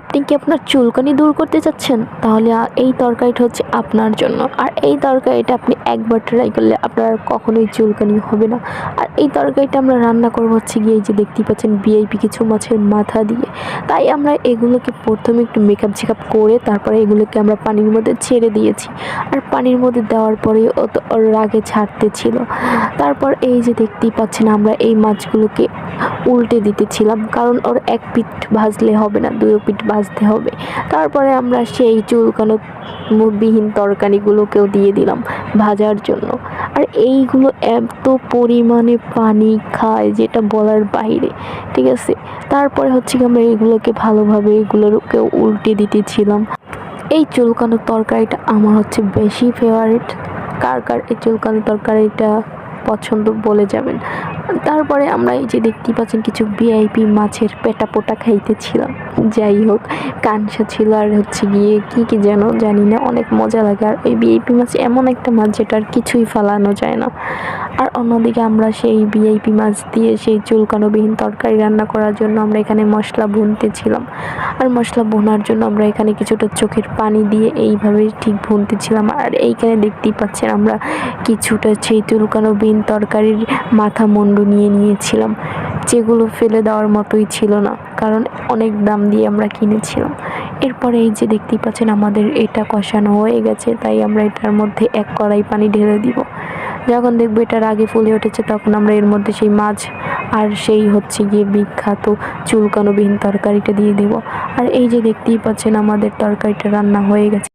আপনি কি আপনার চুলকানি দূর করতে চাচ্ছেন? তাহলে এই তরকারিটা হচ্ছে আপনার জন্য। আর এই তরকারিটা আপনি একবার ট্রাই করলে আপনার কখনোই চুলকানি হবে না। আর এই তরকারিটা আমরা রান্না করব হচ্ছে গিয়ে যে দেখতেই পাচ্ছেন বিআইপি কিছু মাছের মাথা দিয়ে। তাই আমরা এগুলোকে প্রথমে একটু মেকআপ চেকআপ করে তারপরে এগুলোকে আমরা পানির মধ্যে ছেড়ে দিয়েছি। আর পানির মধ্যে দেওয়ার পরে ও তো ওর রাগে ছাড়তে ছিল। তারপর এই যে দেখতেই পাচ্ছেন আমরা এই মাছগুলোকে উল্টে দিতেছিলাম। কারণ ওর এক পিঠ ভাজলে হবে না, দুই পিঠ ভাজতে হবে। তারপরে আমরা সেই চুলকানো মুখবিহীন তরকারিগুলোকেও দিয়ে দিলাম ভাজার জন্য। আর এইগুলো এত পরিমাণে পানি খায় যেটা বলার বাইরে, ঠিক আছে? তারপরে হচ্ছে কি আমরা এগুলোকে ভালোভাবে এগুলোকে উল্টে দিতেছিলাম। এই চুলকানো তরকারিটা আমার হচ্ছে বেশি ফেভারিট কার কার এই চুলকানো তরকারিটা পছন্দ বলে যাবেন। তারপরে আমরা এই যে দেখতেই পাচ্ছেন কিছু ভিআইপি মাছের পেটা পোটা খাইতেছিলাম। যাই হোক, কানসা ছিল আর হচ্ছে গিয়ে কি কি যেন জানি না অনেক মজা লাগে। আর ওই ভিআইপি মাছ এমন একটা মাছ যেটা আর কিছুই ফালানো যায় না। আর অন্যদিকে আমরা সেই ভিআইপি মাছ দিয়ে সেই চুলকানোবিহীন তরকারি রান্না করার জন্য আমরা এখানে মশলা ভুনতেছিলাম আর মশলা ভোনার জন্য আমরা এখানে কিছুটা চোখের পানি দিয়ে এইভাবে ঠিক ভুনতেছিলাম আর এইখানে দেখতেই পাচ্ছেন আমরা কিছুটা সেই চুলকানোবিহীন তরকারির মাথা মুন্ডু নিয়ে নিয়েছিলাম, যেগুলো ফেলে দেওয়ার মতোই ছিল না। কারণ অনেক দাম দিয়ে আমরা কিনেছিলাম। এরপরে এই যে দেখতেই পাচ্ছেন আমাদের এটা কষানো হয়ে গেছে, তাই আমরা এটার মধ্যে এক কড়াই পানি ঢেলে দিব। যখন দেখব এটার আগে ফুলে উঠেছে, তখন আমরা এর মধ্যে সেই মাছ আর সেই হচ্ছে গিয়ে বিখ্যাত চুলকানোবিহীন তরকারিটা দিয়ে দিব। আর এই যে দেখতেই পাচ্ছেন আমাদের তরকারিটা রান্না হয়ে গেছে।